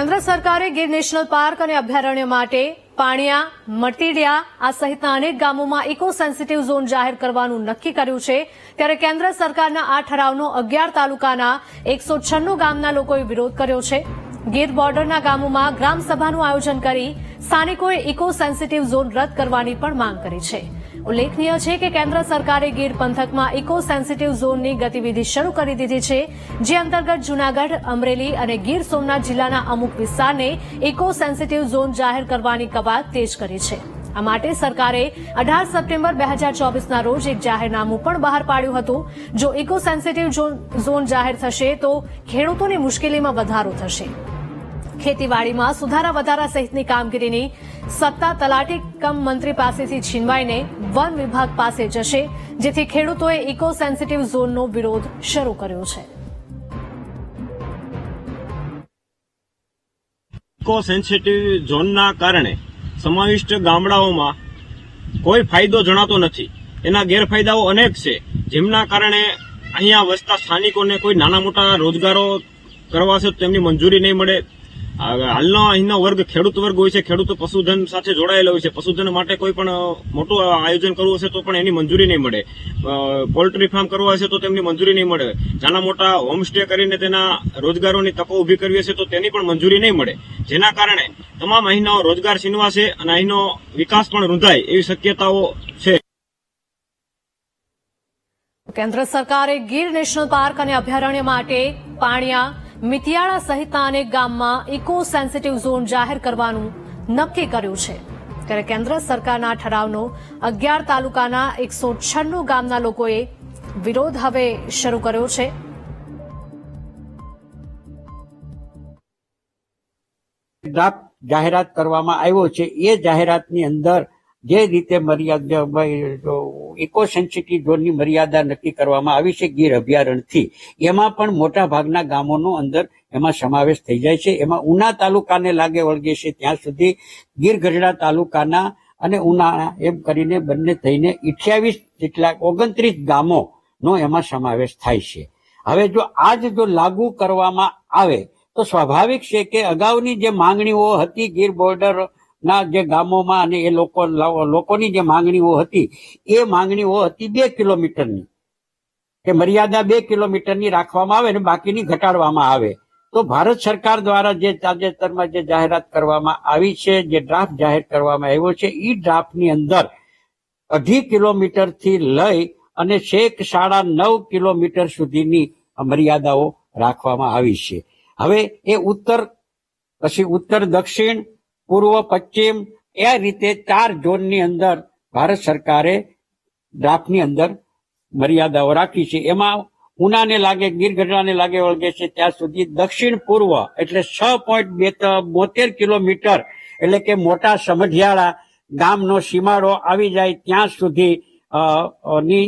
કેન્દ્ર સરકારે Gir national park અને અભયારણ્ય માટે પાણિયા, મટીડિયા આ સહિતના અનેક ગામોમાં ઇકો સેન્સિટિવ ઝોન જાહેર કરવાનું નક્કી કર્યું છે. ત્યારે કેન્દ્ર સરકારના આ ઠરાવનો અગિયાર તાલુકાના એકસો છન્નું ગામના લોકોએ વિરોધ કર્યો છે. ગીર બોર્ડરના ગામોમાં ગ્રામસભાનું આયોજન કરી સ્થાનિકોએ ઇકો સેન્સિટિવ ઝોન રદ કરવાની પણ માંગ કરી છે. ઉલ્લેખનીય છે કે કેન્દ્ર સરકારે ગીર પંથકમાં ઇકો સેન્સિટિવ ઝોનની ગતિવિધિ શરૂ કરી દીધી છે, જે અંતર્ગત જૂનાગઢ, અમરેલી અને ગીર સોમનાથ જિલ્લાના અમુક વિસ્તારને ઇકો સેન્સિટિવ ઝોન જાહેર કરવાની કવાયત તેજ કરી છે. આ માટે સરકારે અઢાર સપ્ટેમ્બર બે હજાર ચોવીસના રોજ એક જાહેરનામું પણ બહાર પાડ્યું હતું. જો ઇકો સેન્સિટિવ ઝોન જાહેર થશે તો ખેડૂતોની મુશ્કેલીમાં વધારો થશે. ખેતીવાડીમાં સુધારા વધારા સહિતની કામગીરીની સત્તા તલાટી કમ મંત્રી પાસેથી છીનવાઈને વન વિભાગ પાસે જશે, જેથી ખેડૂતોએ ઇકો સેન્સિટિવ ઝોનનો વિરોધ શરૂ કર્યો છે. ઇકો સેન્સિટિવ ઝોનના કારણે સમાવિષ્ટ ગામડાઓમાં કોઈ ફાયદો જણાતો નથી. એના ગેરફાયદાઓ અનેક છે, જેમના કારણે અહીંયા વસતા સ્થાનિકોને કોઈ નાના મોટા રોજગારો કરવા છે તેમની મંજૂરી નહીં મળે. હાલનો અહીંનો વર્ગ ખેડૂત વર્ગ હોય છે, ખેડૂતો પશુધન સાથે જોડાયેલો હોય છે. પશુધન માટે કોઈ પણ મોટું આયોજન કરવું હશે તો પણ એની મંજૂરી નહીં મળે. પોલ્ટ્રી ફાર્મ કરવું હશે તો તેમની મંજૂરી નહીં મળે. નાના મોટા હોમસ્ટે કરીને તેના રોજગારોની તકો ઊભી કરવી હશે તો તેની પણ મંજૂરી નહીં મળે. જેના કારણે તમામ અહીંનો રોજગાર છીનવાશે અને અહીંનો વિકાસ પણ રૂંધાય એવી શક્યતાઓ છે. કેન્દ્ર સરકારે ગીર નેશનલ પાર્ક અને અભયારણ્ય માટે પાણિયા મિથિયાળા સહિતના અનેક ગામમાં ઇકો સેન્સિટિવ ઝોન જાહેર કરવાનું નક્કી કર્યું છે. ત્યારે કેન્દ્ર સરકારના ઠરાવનો અગિયાર તાલુકાના એકસો છન્નું ગામના લોકોએ વિરોધ હવે શરૂ કર્યો છે. જાહેરાત કરવામાં આવ્યો છે. એ જાહેરાતની અંદર જે રીતે મર્યાદા ઇકો સેન્સિટિવ ઝોનની મર્યાદા નક્કી કરવામાં આવી છે ગીર અભયારણ્યથી, એમાં પણ મોટા ભાગના ગામોનો અંદર એમાં સમાવેશ થઈ જાય છે. એમાં ઉના તાલુકાને લાગે વળગે છે ત્યાં સુધી ગીર ગઢડા તાલુકાના અને ઉના એમ કરીને બંને થઈને અઠ્યાવીસ જેટલા ઓગણત્રીસ ગામોનો એમાં સમાવેશ થાય છે. હવે જો આજ જો લાગુ કરવામાં આવે તો સ્વાભાવિક છે કે અગાઉની જે માંગણીઓ હતી ગીર બોર્ડર ના, જે ગામોમાં અને એ લોકો, લોકોની જે માંગણીઓ હતી, એ માંગણીઓ હતી બે કિલોમીટરની. કે મર્યાદા બે કિલોમીટરની રાખવામાં આવે અને બાકીની ઘટાડવામાં આવે. તો ભારત સરકાર દ્વારા જે તાજેતરમાં જે જાહેરાત કરવામાં આવી છે, જે ડ્રાફ્ટ જાહેર કરવામાં આવ્યો છે એ ડ્રાફ્ટની અંદર અઢી કિલોમીટરથી લઈ અને છેક સાડા નવ કિલોમીટર સુધીની મર્યાદાઓ રાખવામાં આવી છે. હવે એ ઉત્તર, પછી ઉત્તર, દક્ષિણ પૂર્વ, પશ્ચિમ એ રીતે ચાર ઝોનની અંદર ભારત સરકારે ડ્રાફ્ટની અંદર મર્યાદાઓ રાખી છે. એમાં ઉનાને લાગે ગીર ગઢડાને લાગે વળગે છે. ત્યાં સુધી દક્ષિણ પૂર્વ એટલે છ પોઈન્ટ બોતેર કિલોમીટર એટલે કે મોટા સમઢિયાળા ગામનો સીમાડો આવી જાય ત્યાં સુધી ની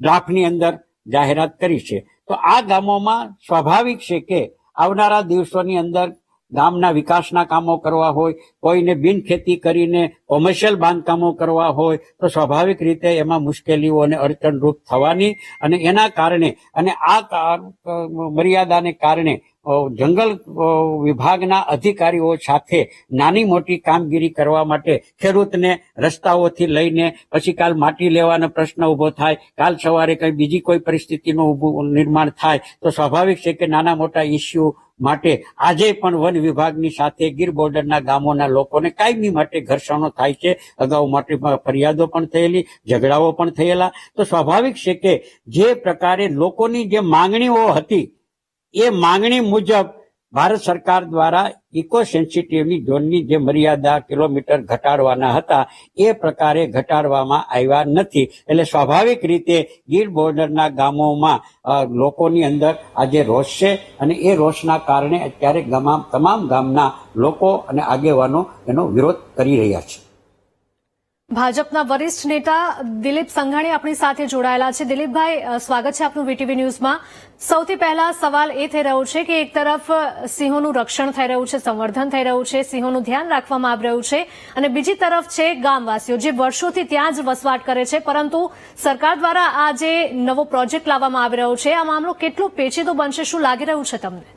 ડ્રાફ્ટની અંદર જાહેરાત કરી છે. તો આ ગામોમાં સ્વાભાવિક છે કે આવનારા દિવસોની અંદર ગામના વિકાસના કામો કરવા હોય, કોઈને બિન ખેતી કરીને કોમર્શિયલ બાંધકામો કરવા હોય, તો સ્વાભાવિક રીતે એમાં મુશ્કેલીઓ અને અડચણરૂપ થવાની અને એના કારણે અને આ મર્યાદાને કારણે જંગલ વિભાગના અધિકારીઓ સાથે નાની મોટી કામગીરી કરવા માટે ખેડૂતને રસ્તાઓથી લઈને પછી કાલ માટી લેવાનો પ્રશ્ન ઊભો થાય, કાલ સવારે કઈ બીજી કોઈ પરિસ્થિતિનું ઊભું નિર્માણ થાય, તો સ્વાભાવિક છે કે નાના મોટા ઇસ્યુ માટે આજે પણ વન વિભાગની સાથે ગીર બોર્ડરના ગામોના લોકોને કાયમી માટે ઘર્ષણો થાય છે. અગાઉ માટે ફરિયાદો પણ થયેલી, ઝઘડાઓ પણ થયેલા. તો સ્વાભાવિક છે કે જે પ્રકારે લોકોની જે માંગણીઓ હતી, એ માંગણી મુજબ ભારત સરકાર દ્વારા ઇકો સેન્સિટિવની ઝોનની જે મર્યાદા કિલોમીટર ઘટાડવાના હતા, એ પ્રકારે ઘટાડવામાં આવ્યા નથી. એટલે સ્વાભાવિક રીતે ગીર બોર્ડરના ગામોમાં લોકોની અંદર આજે રોષ છે અને એ રોષના કારણે અત્યારે તમામ ગામના લોકો અને આગેવાનો એનો વિરોધ કરી રહ્યા છે. ભાજપના વરિષ્ઠ નેતા દિલીપ સંઘાણી આપણી સાથે જોડાયેલા છે. દિલીપભાઈ સ્વાગત છે આપનું વીટીવી ન્યૂઝમાં. સૌથી પહેલા સવાલ એ થઈ રહ્યો છે કે એક તરફ સિંહોનું રક્ષણ થઈ રહ્યું છે, સંવર્ધન થઈ રહ્યું છે, સિંહોનું ધ્યાન રાખવામાં આવી રહ્યું છે અને બીજી તરફ છે ગામવાસીઓ, જે વર્ષોથી ત્યાં જ વસવાટ કરે છે. પરંતુ સરકાર દ્વારા આ જે નવો પ્રોજેક્ટ લાવવામાં આવી રહ્યો છે, આ મામલો કેટલો પેચીદો બનશે, શું લાગી રહ્યું છે તમને?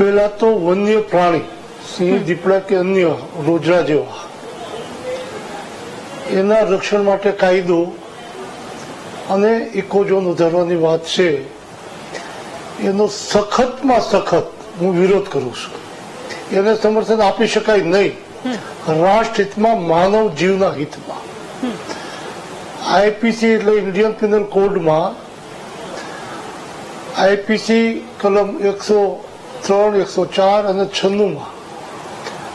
પહેલા તો વન્ય પ્રાણી સિંહ દીપડા કે અન્ય રોજડા જેવા. એના રક્ષણ માટે કાયદો અને ઇકોઝોન વધારવાની વાત છે. એનો સખતમાં સખત હું વિરોધ કરું છું. એને સમર્થન આપી શકાય નહીં. રાષ્ટ્ર હિતમાં માનવ જીવના હિતમાં. આઈપીસી એટલે ઇન્ડિયન પિનલ કોડમાં આઈપીસી કલમ એકસો ત્રણ એકસો ચાર અને છન્નુંમાં.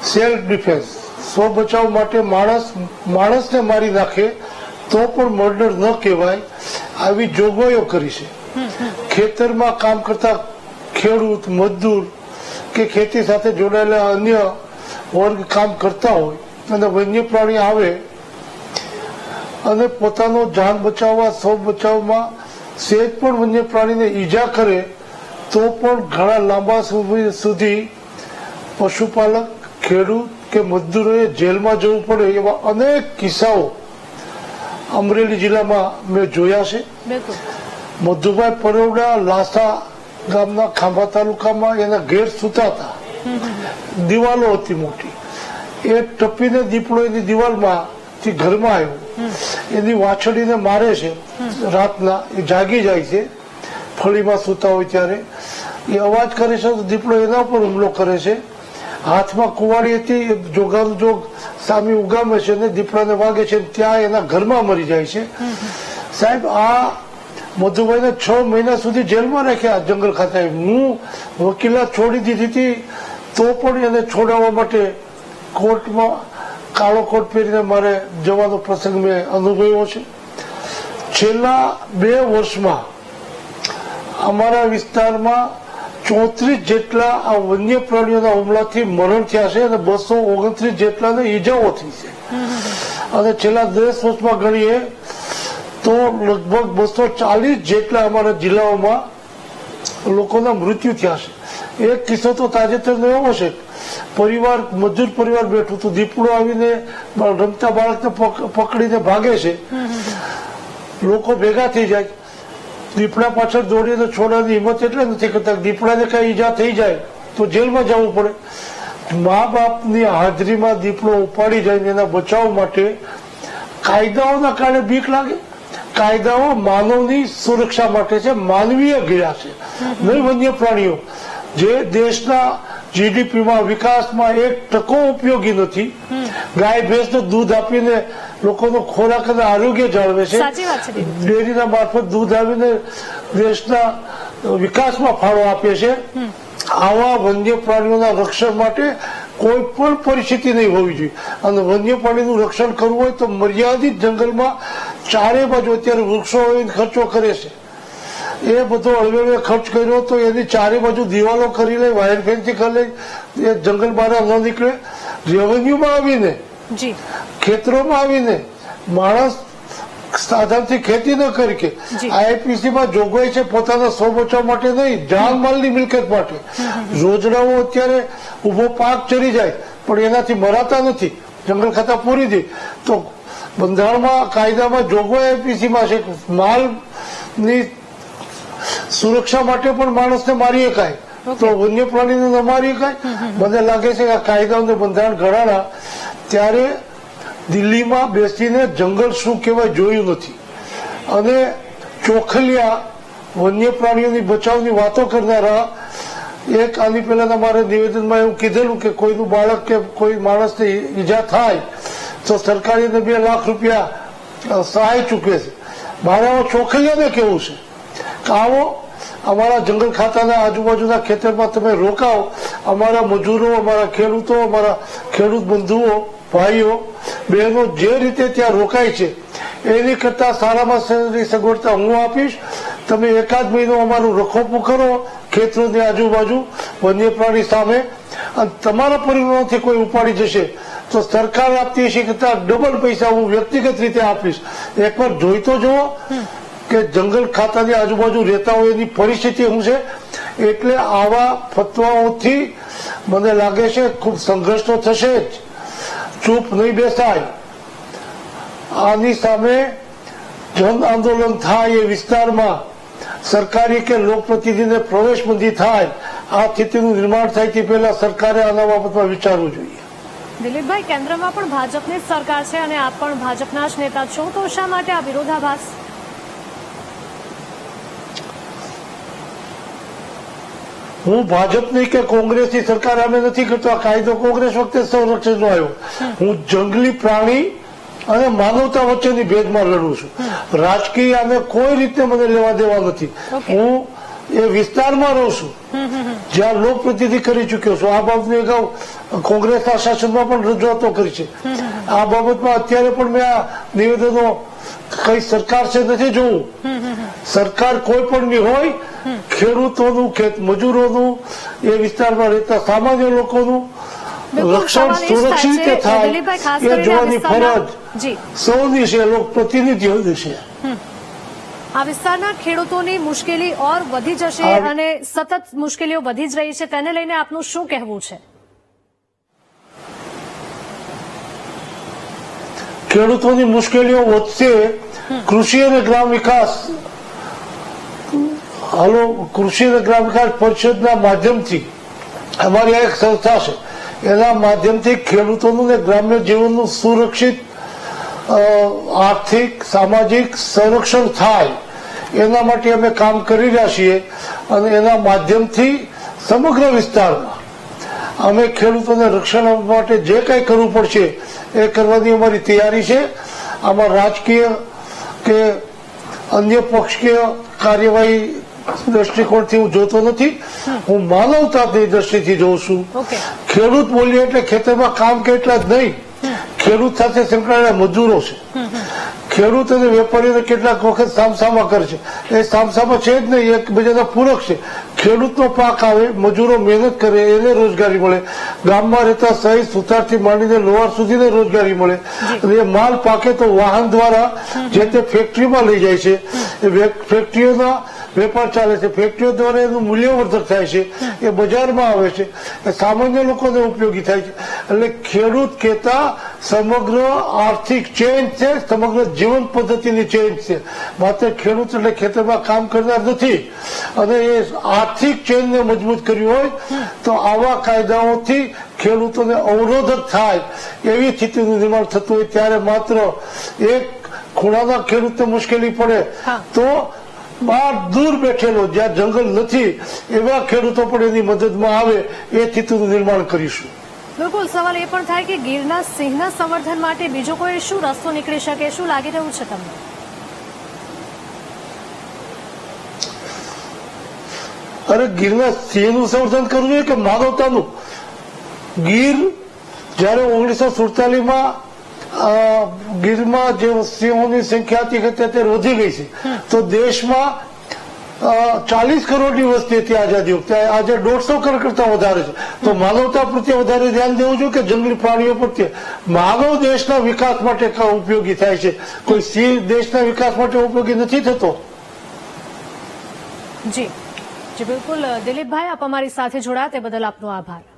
સેલ્ફ ડિફેન્સ સ્વ બચાવ માટે માણસ, માણસને મારી નાખે તો પણ મર્ડર ન કહેવાય આવી જોગવાઈઓ કરી છે. ખેતરમાં કામ કરતા ખેડૂત, મજદૂર કે ખેતી સાથે જોડાયેલા અન્ય વર્ગ કામ કરતા હોય અને વન્ય પ્રાણી આવે અને પોતાનો જાન બચાવવા સૌ બચાવમાં સેજ પણ વન્ય પ્રાણીને ઈજા કરે તો પણ ઘણા લાંબા સમય સુધી પશુપાલક ખેડૂત કે મજદૂરોએ જેલમાં જવું પડે એવા અનેક કિસ્સાઓ અમરેલી જિલ્લામાં મેં જોયા છે. મધુભાઈ પરોડા લાસા ગામના ખાંભા તાલુકામાં એના ઘેર સૂતા હતા. દિવાલો હતી મોટી. એ ટપીને દીપડો એની દિવાલમાં થી ઘરમાં આવ્યો. એની વાછડીને મારે છે. રાતના એ જાગી જાય છે. ફળીમાં સૂતા હોય ત્યારે, એ અવાજ કરે છે તો દીપડો એના ઉપર હુમલો કરે છે. હાથમાં કુવાડી હતી, એ જોગ સામે ઉગામે છે અને દીપડાને વાગે છે ત્યાં એના ઘરમાં મરી જાય છે. સાહેબ, આ મધુભાઈને છ મહિના સુધી જેલમાં રાખ્યા જંગલ ખાતાએ હું વકીલાત છોડી દીધી હતી, તો પણ એને છોડાવવા માટે કોર્ટમાં કાળો કોટ પહેરીને મારે જવાનો પ્રસંગ મેં અનુભવ્યો છે. છેલ્લા બે વર્ષમાં અમારા વિસ્તારમાં ચોત્રીસ જેટલા આ વન્ય પ્રાણીઓના હુમલાથી મરણ થયા છે અને બસો ઓગણત્રીસ જેટલાને ઈજાઓ થઈ છે. અને છેલ્લા દસ વર્ષમાં ગણીએ તો લગભગ બસો ચાલીસ જેટલા અમારા જિલ્લાઓમાં લોકોના મૃત્યુ થયા છે. એક કિસ્સો તો તાજેતરનો એવો છે પરિવાર મજૂર પરિવાર બેઠું હતું. દીપડો આવીને રમતા બાળકને પકડીને ભાગે છે. લોકો ભેગા થઈ જાય. દીપડા પાછળ દોડીને છોડવાની હિંમત એટલે નથી કરતા. દીપડાને કઈ ઈજા થઈ જાય તો જેલમાં જવું પડે. મા બાપની હાજરીમાં દીપડો ઉપાડી જાય એના બચાવ માટે કાયદાઓના કારણે બીક લાગે. કાયદાઓ માનવની સુરક્ષા માટે છે, માનવીય ગયા છે. નહીં વન્ય પ્રાણીઓ. જે દેશના જીડીપીમાં વિકાસમાં એક ટકો ઉપયોગી નથી. ગાય, ભેંસને દૂધ આપીને લોકોનો ખોરાક અને આરોગ્ય જાળવે છે. ડેરીના મારફત દૂધ આવીને દેશના વિકાસમાં ફાળો આપે છે. આવા વન્ય પ્રાણીઓના રક્ષણ માટે કોઈ પણ પરિસ્થિતિ નહીં હોવી જોઈએ. અને વન્ય પ્રાણીનું રક્ષણ કરવું હોય તો મર્યાદિત જંગલમાં ચારે બાજુ અત્યારે વૃક્ષો હોય ખર્ચો કરે છે. એ બધો અળવે ખર્ચ કર્યો તો એની ચારે બાજુ દિવાલો કરી લે વાયર ફેન્સિંગ કરી લે એ જંગલ બહાર ન નીકળે. રેવન્યુમાં આવીને જી. ખેતરોમાં આવીને માણસ સાધનથી ખેતી ન કરી કે. આઈપીસીમાં જોગવાઈ છે પોતાના સ્વ બચાવ માટે નહીં જાનમાલની મિલકત માટે. યોજનાઓ અત્યારે ઊભો પાક ચરી જાય પણ એનાથી મરાતા નથી જંગલ ખાતા પૂરી દે. તો બંધારણમાં કાયદામાં જોગવાઈ આઈપીસીમાં છે માલની સુરક્ષા માટે પણ માણસને મારી શકાય. તો વન્ય પ્રાણીને ન મારી શકાય. મને લાગે છે કે આ કાયદાઓને બંધારણ ઘડાણા ત્યારે દિલ્હીમાં બેસીને જંગલ શું કહેવાય જોયું નથી. અને ચોખલિયા વન્ય પ્રાણીઓની બચાવની વાતો કરનારા એક આની પહેલાના મારે નિવેદનમાં એવું કીધેલું કે કોઈનું બાળક કે કોઈ માણસને ઈજા થાય તો સરકાર એને બે લાખ રૂપિયા સહાય ચૂકવે છે. મારે ચોખલિયાને કેવું છે? આવો, અમારા જંગલ ખાતાના આજુબાજુના ખેતરમાં તમે રોકાઓ. અમારા મજૂરો, અમારા ખેડૂતો, અમારા ખેડૂત બંધુઓ ભાઈઓ, બહેનો, જે રીતે ત્યાં રોકાય છે, એની કરતા સારામાં સારી સગવડતા હું આપીશ. તમે એકાદ મહિનો અમારું રખોપું કરો, ખેતરોની આજુબાજુ વન્ય પ્રાણી સામે. અને તમારા પરિવારમાંથી કોઈ ઉપાડી જશે, તો સરકાર આપતી હશે કરતા ડબલ પૈસા હું વ્યક્તિગત રીતે આપીશ. એકવાર જોઈ તો જુઓ કે જંગલ ખાતાની આજુબાજુ રહેતા હોય એની પરિસ્થિતિ શું છે. એટલે આવા ફતવાઓથી મને લાગે છે ખૂબ સંઘર્ષ તો થશે જ. ચૂપ નહીં બેસાય. આની સામે જન આંદોલન થાય એ વિસ્તારમાં. સરકારી કે લોકપ્રતિનિધિને પ્રવેશબંધી થાય. આ સ્થિતિનું નિર્માણ થાય તે પહેલા સરકારે આના બાબતમાં વિચારવું જોઈએ. દિલીપભાઈ, કેન્દ્રમાં પણ ભાજપની જ સરકાર છે અને આપ પણ ભાજપના જ નેતા છો. તો શા માટે આ વિરોધાભાસ? હું ભાજપની કે કોંગ્રેસની સરકાર અમે નથી કરતો. આ કાયદો કોંગ્રેસ વખતે સંરક્ષણનો આવ્યો. હું જંગલી પ્રાણી અને માનવતા વચ્ચેની ભેદમાં લડું છું. રાજકીય અને કોઈ રીતે મને લેવા દેવા નથી. હું એ વિસ્તારમાં રહું છું. જ્યાં લોકપ્રતિનિધિ કરી ચૂક્યો છું. આ બાબતની અગાઉ કોંગ્રેસના શાસનમાં પણ રજૂઆતો કરી છે. આ બાબતમાં અત્યારે પણ મેં આ નિવેદનો કઈ સરકાર છે નથી જોવું. સરકાર કોઈ પણ ની હોય ખેડૂતોનું ખેત મજૂરોનું એ વિસ્તારમાં રહેતા સામાન્ય લોકોનું રક્ષણ સુરક્ષિત રીતે થાય એ જોવાની ફરજ સૌની છે લોકપ્રતિનિધિઓની છે. આ વિસ્તારના ખેડૂતોની મુશ્કેલી ઓર વધી જશે અને સતત મુશ્કેલીઓ વધી જ રહી છે. તેને લઈને આપનું શું કહેવું છે? ખેડૂતોની મુશ્કેલીઓ વધશે. કૃષિ અને ગ્રામ વિકાસ. હાલો કૃષિ અને ગ્રામ વિકાસ પરિષદના માધ્યમથી અમારી આ એક સંસ્થા છે. એના માધ્યમથી ખેડૂતોનું ને ગ્રામ્ય જીવનનું સુરક્ષિત આર્થિક સામાજિક સંરક્ષણ થાય. એના માટે અમે કામ કરી રહ્યા છીએ અને એના માધ્યમથી સમગ્ર વિસ્તારમાં અમે ખેડૂતોને રક્ષણ માટે જે કંઈ કરવું પડશે એ કરવાની અમારી તૈયારી છે. આમાં રાજકીય કે અન્ય પક્ષકીય કાર્યવાહી દ્રષ્ટિકોણથી હું જોતો નથી. હું માનવતાની દ્રષ્ટિથી જોઉં છું. ખેડૂત બોલીએ એટલે ખેતરમાં કામ કે એટલા જ નહીં. ખેડૂત સાથે સંકળાયેલા મજૂરો છે. ખેડૂત અને વેપારીઓને કેટલાક વખત સામસામા કરશે એ સામસામા છે જ નહીં એકબીજાના પૂરક છે. ખેડૂતનો પાક આવે મજૂરો મહેનત કરે એને રોજગારી મળે. ગામમાં રહેતા સહી સુથારથી માંડીને લોહાર સુધીને રોજગારી મળે. અને એ માલ પાકે તો વાહન દ્વારા જે તે ફેક્ટરીમાં લઈ જાય છે. એ ફેક્ટરીઓના વેપાર ચાલે છે. ફેક્ટરીઓ દ્વારા એનું મૂલ્યવર્ધક થાય છે. એ બજારમાં આવે છે. એ સામાન્ય લોકોને ઉપયોગી થાય છે. એટલે ખેડૂત કહેતા સમગ્ર આર્થિક ચેન્જ છે સમગ્ર જીવન પદ્ધતિની ચેન્જ છે માત્ર ખેડૂત એટલે ખેતરમાં કામ કરનાર નથી અને એ આર્થિક ચેન્જને મજબૂત કર્યું હોય તો આવા કાયદાઓથી ખેડૂતોને અવરોધક થાય એવી સ્થિતિનું નિર્માણ થતું હોય ત્યારે માત્ર એક ખૂણાના ખેડૂતને મુશ્કેલી પડે તો બહાર દૂર બેઠેલો જ્યાં જંગલ નથી એવા ખેડૂતો પણ એની મદદમાં આવે એ સ્થિતિનું નિર્માણ કરીશું બિલકુલ, સવાલ એ પણ થાય કે ગીરના સિંહના સંવર્ધન માટે બીજો કોઈ શું રસ્તો નીકળી શકે, શું લાગી રહ્યું છે તમને? અરે, ગીરના સિંહનું સંવર્ધન કરવું જોઈએ કે માનવતાનું? ગીર જ્યારે ઓગણીસો સુડતાલીસમાં ગીરમાં જે સિંહોની સંખ્યા હતી તે વધી ગઈ છે. તો દેશમાં ચાલીસ કરોડની વસ્તી હતી આઝાદી વખતે. આજે દોઢસો કરોડ કરતા વધારે છે. તો માનવતા પ્રત્યે વધારે ધ્યાન દેવું જોઈએ કે જંગલી પ્રાણીઓ પ્રત્યે? માનવ દેશના વિકાસ માટે ઉપયોગી થાય છે? કોઈ સિંહ દેશના વિકાસ માટે ઉપયોગી નથી થતો? જી. જી, બિલકુલ. દિલીપભાઈ, આપ અમારી સાથે જોડાયા. તે બદલ આપનો આભાર.